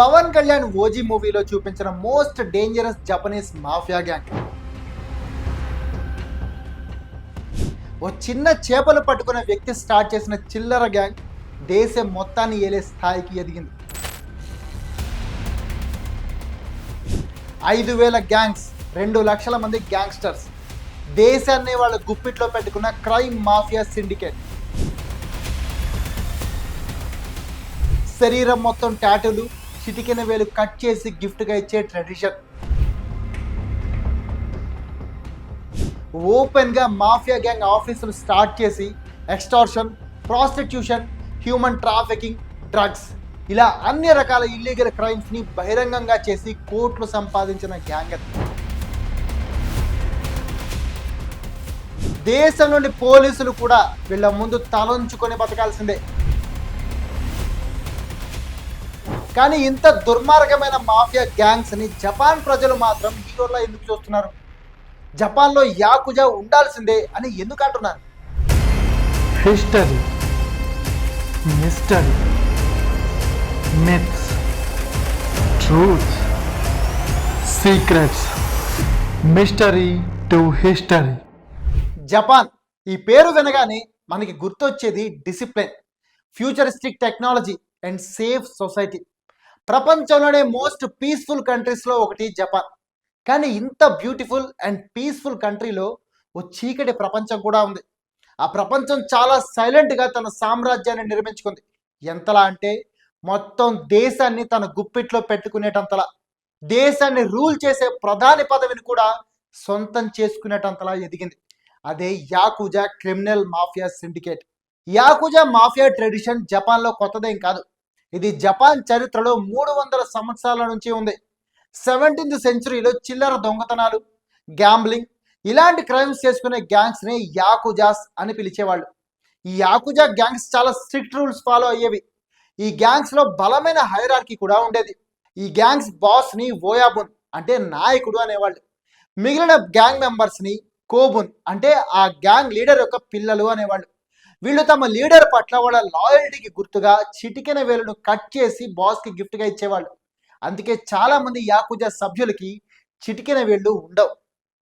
Pawan Kalyan OG మూవీలో చూపించిన most dangerous Japanese mafia gang. ఓ చిన్న చేపలు పట్టుకునే వ్యక్తి స్టార్ట్ చేసిన చిల్లర గ్యాంగ్ దేశం మొత్తాన్ని ఏలే స్థాయికి ఎదిగింది. ఐదు వేల గ్యాంగ్స్ రెండు లక్షల మంది గ్యాంగ్స్టర్స్ దేశాన్ని వాళ్ళ గుప్పిట్లో పెట్టుకున్న క్రైమ్ మాఫియా సిండికేట్. శరీరం మొత్తం టాటూలు చిటికెన వేలు కట్ చేసి గిఫ్ట్గా ఇచ్చే ట్రెడిషన్. ఓపెన్గా మాఫియా గ్యాంగ్ ఆఫీసులు స్టార్ట్ చేసి extortion prostitution human trafficking drugs ఇలా అన్ని రకాల ఇల్లీగల్ క్రైమ్స్ని బహిరంగంగా చేసి కోట్లు సంపాదించిన గ్యాంగ్ దేశం నుండి పోలీసులు కూడా వీళ్ళ ముందు తలంచుకొని బతకాల్సిందే. కానీ ఇంత దుర్మార్గమైన మాఫియా గ్యాంగ్స్ని జపాన్ ప్రజలు మాత్రం హీరోలా ఎందుకు చూస్తున్నారు? జపాన్లో యాకుజా ఉండాల్సిందే అని ఎందుకు అంటున్నారు? mystery, myths, truth, secrets, mystery to history. Japan ఈ పేరు వినగానే మనకి గుర్తొచ్చేది discipline futuristic technology and safe society ప్రపంచంలోనే మోస్ట్ పీస్ఫుల్ కంట్రీస్లో ఒకటి జపాన్. కానీ ఇంత బ్యూటిఫుల్ అండ్ పీస్ఫుల్ కంట్రీలో ఓ చీకటి ప్రపంచం కూడా ఉంది. ఆ ప్రపంచం చాలా సైలెంట్గా తన సామ్రాజ్యాన్ని నిర్మించుకుంది. ఎంతలా అంటే మొత్తం దేశాన్ని తన గుప్పిట్లో పెట్టుకునేటంతలా దేశాన్ని రూల్ చేసే ప్రధాని పదవిని కూడా సొంతం చేసుకునేటంతలా ఎదిగింది. అదే Yakuza criminal mafia syndicate. Yakuza mafia tradition జపాన్లో కొత్తదేం కాదు. ఇది జపాన్ చరిత్రలో మూడు వందల సంవత్సరాల నుంచి ఉంది. సెవెంటీన్త్ సెంచురీలో చిల్లర దొంగతనాలు గ్యాంబ్లింగ్ ఇలాంటి క్రైమ్స్ చేసుకునే గ్యాంగ్స్ని యాకుజాస్ అని పిలిచేవాళ్ళు. ఈ యాకుజా గ్యాంగ్స్ చాలా స్ట్రిక్ట్ రూల్స్ ఫాలో అయ్యేవి. ఈ గ్యాంగ్స్లో బలమైన హైరార్కీ కూడా ఉండేది. ఈ గ్యాంగ్స్ బాస్ని ఓయాబున్ అంటే నాయకుడు అనేవాళ్ళు. మిగిలిన గ్యాంగ్ మెంబర్స్ని కోబున్ అంటే ఆ గ్యాంగ్ లీడర్ యొక్క పిల్లలు అనేవాళ్ళు. వీళ్ళు తమ లీడర్ పట్ల వాళ్ళ లాయల్టీకి గుర్తుగా చిటికెన వేలను కట్ చేసి బాస్కి గిఫ్ట్గా ఇచ్చేవాళ్ళు. అందుకే చాలా మంది యాకుజా సభ్యులకి చిటికెన వేళ్ళు ఉండవు.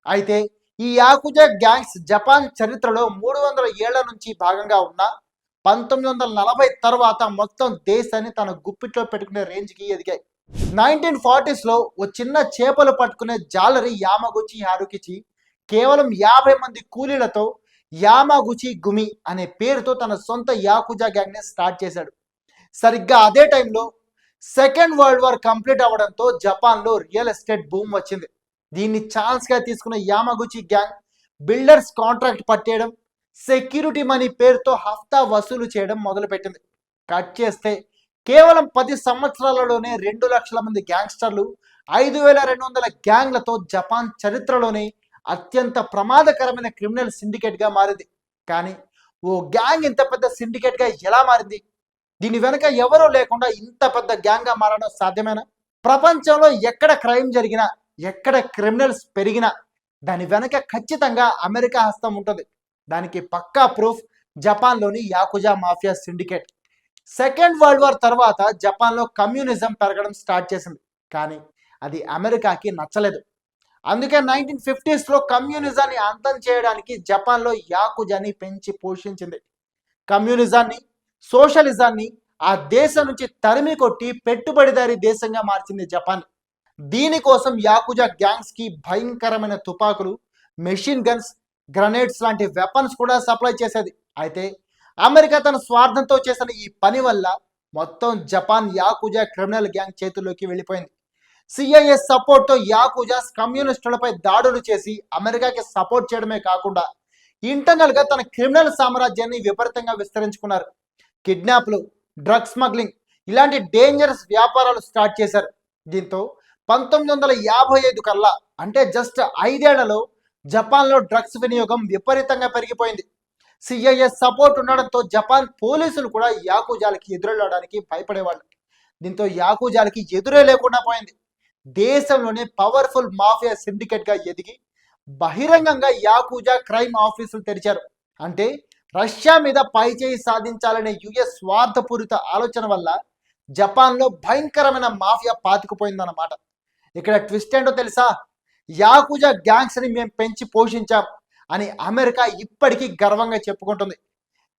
అయితే ఈ యాకుజా గ్యాంగ్స్ జపాన్ చరిత్రలో మూడు వందల ఏళ్ళ నుంచి భాగంగా ఉన్న పంతొమ్మిది వందల నలభై తర్వాత మొత్తం దేశాన్ని తన గుప్పిట్లో పెట్టుకునే రేంజ్కి ఎదిగాయి. నైన్టీన్ ఫార్టీస్లో ఓ చిన్న చేపలు పట్టుకునే జాలరి యామగుచి హారుకిచి కేవలం యాభై మంది కూలీలతో యామాగుచి గుమి అనే పేరుతో తన సొంత యాకుజా గ్యాంగ్ని స్టార్ట్ చేశాడు. సరిగ్గా అదే టైంలో సెకండ్ వరల్డ్ వార్ కంప్లీట్ అవ్వడంతో జపాన్లో రియల్ ఎస్టేట్ భూమి వచ్చింది. దీన్ని ఛాన్స్గా తీసుకున్న యామాగుచి గ్యాంగ్ బిల్డర్స్ కాంట్రాక్ట్ పట్టేయడం సెక్యూరిటీ మనీ పేరుతో హఫ్తా వసూలు చేయడం మొదలుపెట్టింది. కట్ చేస్తే కేవలం పది సంవత్సరాలలోనే రెండు లక్షల మంది గ్యాంగ్స్టర్లు ఐదు వేల రెండు వందల గ్యాంగ్లతో జపాన్ చరిత్రలోనే అత్యంత ప్రమాదకరమైన క్రిమినల్ సిండికేట్గా మారింది. కానీ ఓ గ్యాంగ్ ఇంత పెద్ద సిండికేట్గా ఎలా మారింది? దీని వెనుక ఎవరూ లేకుండా ఇంత పెద్ద గ్యాంగ్గా మారడం సాధ్యమేనా? ప్రపంచంలో ఎక్కడ క్రైమ్ జరిగినా ఎక్కడ క్రిమినల్స్ పెరిగినా దాని వెనక ఖచ్చితంగా అమెరికా హస్తం ఉంటుంది. దానికి పక్కా ప్రూఫ్ జపాన్లోని yakuza mafia syndicate. Second world war తర్వాత జపాన్లో కమ్యూనిజం పెరగడం స్టార్ట్ చేసింది. కానీ అది అమెరికాకి నచ్చలేదు. అందుకే నైన్టీన్ ఫిఫ్టీస్లో కమ్యూనిజాన్ని అంతం చేయడానికి జపాన్లో యాకుజాని పెంచి పోషించింది. కమ్యూనిజాన్ని సోషలిజాన్ని ఆ దేశం నుంచి తరిమి కొట్టి పెట్టుబడిదారీ దేశంగా మార్చింది జపాన్. దీనికోసం యాకుజా గ్యాంగ్స్కి భయంకరమైన తుపాకులు మెషిన్ గన్స్ గ్రనేడ్స్ లాంటి వెపన్స్ కూడా సప్లై చేసేది. అయితే అమెరికా తన స్వార్థంతో చేసిన ఈ పని వల్ల మొత్తం జపాన్ యాకుజా క్రిమినల్ గ్యాంగ్ చేతుల్లోకి వెళ్ళిపోయింది. సిఐఎస్ సపోర్ట్తో యాకుజాస్ కమ్యూనిస్టులపై దాడులు చేసి అమెరికాకి సపోర్ట్ చేయడమే కాకుండా ఇంటర్నల్గా తన క్రిమినల్ సామ్రాజ్యాన్ని విపరీతంగా విస్తరించుకున్నారు. కిడ్నాప్లు డ్రగ్ స్మగ్లింగ్ ఇలాంటి డేంజరస్ వ్యాపారాలు స్టార్ట్ చేశారు. దీంతో పంతొమ్మిది వందల యాభై ఐదు కల్లా అంటే జస్ట్ ఐదేళ్ళలో జపాన్లో డ్రగ్స్ వినియోగం విపరీతంగా పెరిగిపోయింది. సిఐఎస్ సపోర్ట్ ఉండడంతో జపాన్ పోలీసులు కూడా యాకుజాలకి ఎదురెళ్ళడానికి భయపడేవాళ్ళు. దీంతో యాకుజాలకి ఎదురే లేకుండా పోయింది. దేశంలోనే పవర్ఫుల్ మాఫియా సిండికేట్గా ఎదిగి బహిరంగంగా యాకూజా క్రైమ్ ఆఫీసులు తెరిచారు. అంటే రష్యా మీద పైచేయి సాధించాలనే యుఎస్ స్వార్థపూరిత ఆలోచన వల్ల జపాన్లో భయంకరమైన మాఫియా పాతుకుపోయిందన్నమాట. ఇక్కడ ట్విస్ట్ ఏంటో తెలుసా? యాకుజా గ్యాంగ్స్ని మేము పెంచి పోషించాం అని అమెరికా ఇప్పటికీ గర్వంగా చెప్పుకుంటుంది.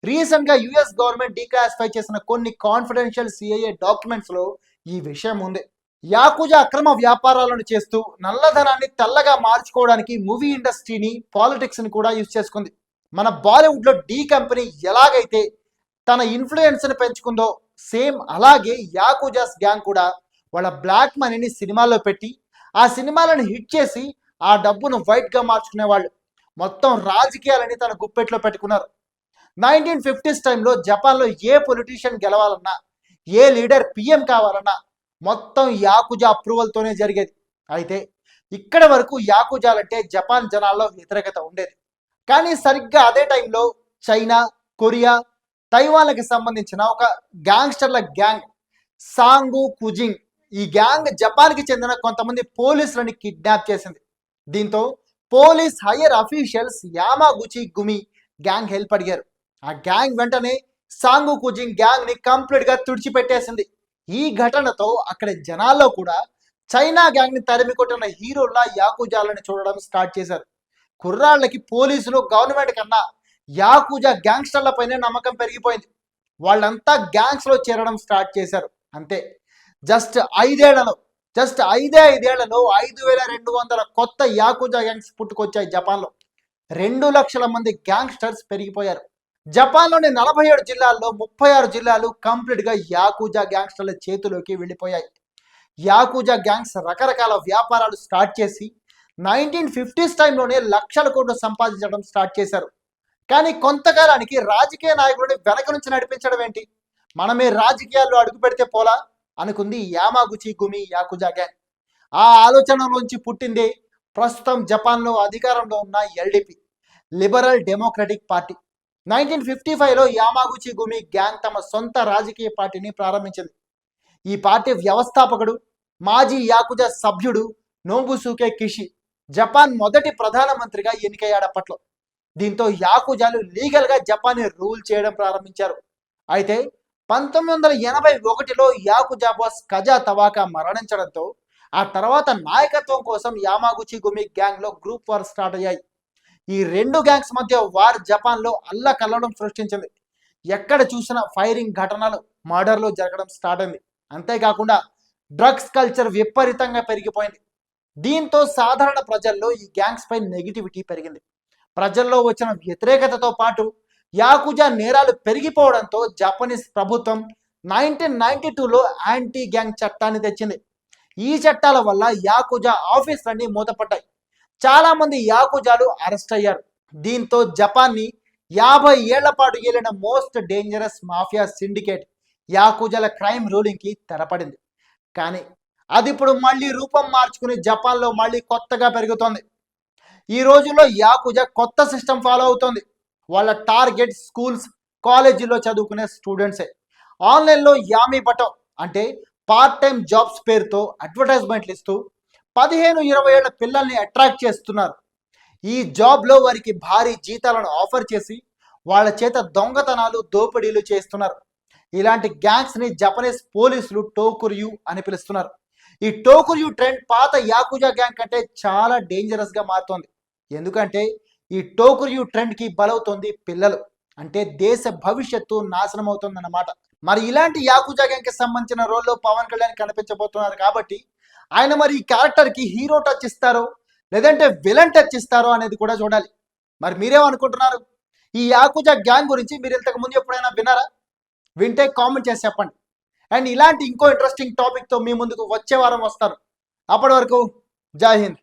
రీసెంట్గా యుఎస్ గవర్నమెంట్ డీక్లాసిఫై చేసిన కొన్ని కాన్ఫిడెన్షియల్ సిఐఏ డాక్యుమెంట్స్లో ఈ విషయం ఉంది. యాకుజా అక్రమ వ్యాపారాలను చేస్తూ నల్లధనాన్ని తెల్లగా మార్చుకోవడానికి మూవీ ఇండస్ట్రీని పాలిటిక్స్ని కూడా యూజ్ చేసుకుంది. మన బాలీవుడ్లో డీ కంపెనీ ఎలాగైతే తన ఇన్ఫ్లుయెన్స్ని పెంచుకుందో సేమ్ అలాగే యాకుజాస్ గ్యాంగ్ కూడా వాళ్ళ బ్లాక్ మనీని సినిమాల్లో పెట్టి ఆ సినిమాలను హిట్ చేసి ఆ డబ్బును వైట్గా మార్చుకునేవాళ్ళు. మొత్తం రాజకీయాలని తన గుప్పెట్లో పెట్టుకున్నారు. నైన్టీన్ ఫిఫ్టీస్ టైంలో జపాన్లో ఏ పొలిటీషియన్ గెలవాలన్నా ఏ లీడర్ పిఎం కావాలన్నా మొత్తం యాకుజా అప్రూవల్తోనే జరిగేది. అయితే ఇక్కడ వరకు యాకుజాలంటే జపాన్ జనాల్లో వ్యతిరేకత ఉండేది. కానీ సరిగ్గా అదే టైంలో చైనా కొరియా తైవాన్లకు సంబంధించిన ఒక గ్యాంగ్స్టర్ల గ్యాంగ్ సాంగు కుజింగ్ ఈ గ్యాంగ్ జపాన్కి చెందిన కొంతమంది పోలీసులని కిడ్నాప్ చేసింది. దీంతో police higher officials Yamaguchi Gumi gang help అడిగారు. ఆ గ్యాంగ్ వెంటనే సాంగు కుజింగ్ గ్యాంగ్ని కంప్లీట్గా తుడిచిపెట్టేసింది. ఈ ఘటనతో అక్కడ జనాల్లో కూడా చైనా గ్యాంగ్ని తరిమి కొట్టిన హీరోల్లా యాకూజాలను చూడడం స్టార్ట్ చేశారు. కుర్రాళ్ళకి పోలీసులు గవర్నమెంట్ కన్నా యాకుజా గ్యాంగ్స్టర్లపైనే నమ్మకం పెరిగిపోయింది. వాళ్ళంతా గ్యాంగ్స్లో చేరడం స్టార్ట్ చేశారు. అంతే. జస్ట్ ఐదేళ్ళలో జస్ట్ ఐదే ఐదేళ్ళలో ఐదు వేల రెండు వందల కొత్త యాకుజా గ్యాంగ్స్ పుట్టుకొచ్చాయి జపాన్లో. రెండు లక్షల మంది గ్యాంగ్స్టర్స్ పెరిగిపోయారు. జపాన్లోని నలభై ఏడు జిల్లాల్లో ముప్పై ఆరు జిల్లాలు కంప్లీట్గా యాకూజా గ్యాంగ్స్టర్ల చేతిలోకి వెళ్ళిపోయాయి. యాకూజా గ్యాంగ్స్ రకరకాల వ్యాపారాలు స్టార్ట్ చేసి నైన్టీన్ ఫిఫ్టీస్ టైంలోనే లక్షల కోట్లు సంపాదించడం స్టార్ట్ చేశారు. కానీ కొంతకాలానికి రాజకీయ నాయకుడిని వెనక నుంచి నడిపించడం ఏంటి? మనమే రాజకీయాల్లో అడుగు పెడితే పోలా? అనుకుంది యామాగుచి గుమి యాకుజా గ్యాంగ్. ఆ ఆలోచనలోంచి పుట్టిందే ప్రస్తుతం జపాన్లో అధికారంలో ఉన్న LDP liberal democratic party. Nineteen fifty ఫైవ్లో యామాగుచి గుమి గ్యాంగ్ తమ సొంత రాజకీయ పార్టీని ప్రారంభించింది. ఈ పార్టీ వ్యవస్థాపకుడు మాజీ యాకుజా సభ్యుడు నోబుసుకే కిషి జపాన్ మొదటి ప్రధానమంత్రిగా ఎన్నికయ్యాడప్పట్లో దీంతో యాకుజాలు లీగల్గా జపాన్ని రూల్ చేయడం ప్రారంభించారు. అయితే పంతొమ్మిది వందల ఎనభై ఒకటిలో యాకుజా బాస్ కజా తవాకా మరణించడంతో ఆ తర్వాత నాయకత్వం కోసం యామాగుచి గుమి గ్యాంగ్లో గ్రూప్ వార్ స్టార్ట్ అయ్యాయి. ఈ రెండు గ్యాంగ్స్ మధ్య వార్ జపాన్లో అల్లకల్లడం సృష్టించింది. ఎక్కడ చూసినా ఫైరింగ్ ఘటనలు మర్డర్లు జరగడం స్టార్ట్ అయింది. అంతేకాకుండా డ్రగ్స్ కల్చర్ విపరీతంగా పెరిగిపోయింది. దీంతో సాధారణ ప్రజల్లో ఈ గ్యాంగ్స్ పై నెగిటివిటీ పెరిగింది. ప్రజల్లో వచ్చిన వ్యతిరేకతతో పాటు యాకుజా నేరాలు పెరిగిపోవడంతో జపనీస్ ప్రభుత్వం నైన్టీన్ నైన్టీ టూలో యాంటీ గ్యాంగ్ చట్టాన్ని తెచ్చింది. ఈ చట్టాల వల్ల యాకుజా ఆఫీసులన్నీ మూతపడ్డాయి. చాలా మంది యాకుజాలు అరెస్ట్ అయ్యారు. దీంతో జపాన్ని యాభై ఏళ్ళ పాటు ఏలిన మోస్ట్ డేంజరస్ మాఫియా సిండికేట్ యాకుజాల క్రైమ్ రూలింగ్కి తెరపడింది. కానీ అది ఇప్పుడు మళ్ళీ రూపం మార్చుకుని జపాన్లో మళ్ళీ కొత్తగా పెరుగుతోంది. ఈ రోజుల్లో యాకుజా కొత్త సిస్టమ్ ఫాలో అవుతోంది. వాళ్ళ టార్గెట్ స్కూల్స్ కాలేజీలో చదువుకునే స్టూడెంట్సే. ఆన్లైన్లో యామీ బటో అంటే పార్ట్ టైం జాబ్స్ పేరుతో అడ్వర్టైజ్మెంట్లు ఇస్తూ పదిహేను ఇరవై ఏళ్ళ పిల్లల్ని అట్రాక్ట్ చేస్తున్నారు. ఈ జాబ్లో వారికి భారీ జీతాలను ఆఫర్ చేసి వాళ్ళ చేత దొంగతనాలు దోపిడీలు చేస్తున్నారు. ఇలాంటి గ్యాంగ్స్ని జపనీస్ పోలీసులు టోకురియు అని పిలుస్తున్నారు. ఈ టోకురియు ట్రెండ్ పాత యాకుజా గ్యాంగ్ కంటే చాలా డేంజరస్గా మారుతోంది. ఎందుకంటే ఈ టోకురియు ట్రెండ్కి బలవుతోంది పిల్లలు. అంటే దేశ భవిష్యత్తు నాశనం అవుతుందన్నమాట మరి ఇలాంటి యాకుజా గ్యాంగ్కి సంబంధించిన రోల్లో పవన్ కళ్యాణ్ కనిపించబోతున్నారు కాబట్టి ఆయన మరి ఈ క్యారెక్టర్కి హీరో టచ్ ఇస్తారో లేదంటే విలన్ టచ్ ఇస్తారో అనేది కూడా చూడాలి. మరి మీరేమనుకుంటున్నారు? ఈ యాకుజా గ్యాంగ్ గురించి మీరు ఇంతకు ముందు ఎప్పుడైనా విన్నారా? వింటే కామెంట్ చేసి చెప్పండి. అండ్ ఇలాంటి ఇంకో ఇంట్రెస్టింగ్ టాపిక్తో మీ ముందుకు వచ్చే వారం వస్తారు. అప్పటి వరకు జై హింద్.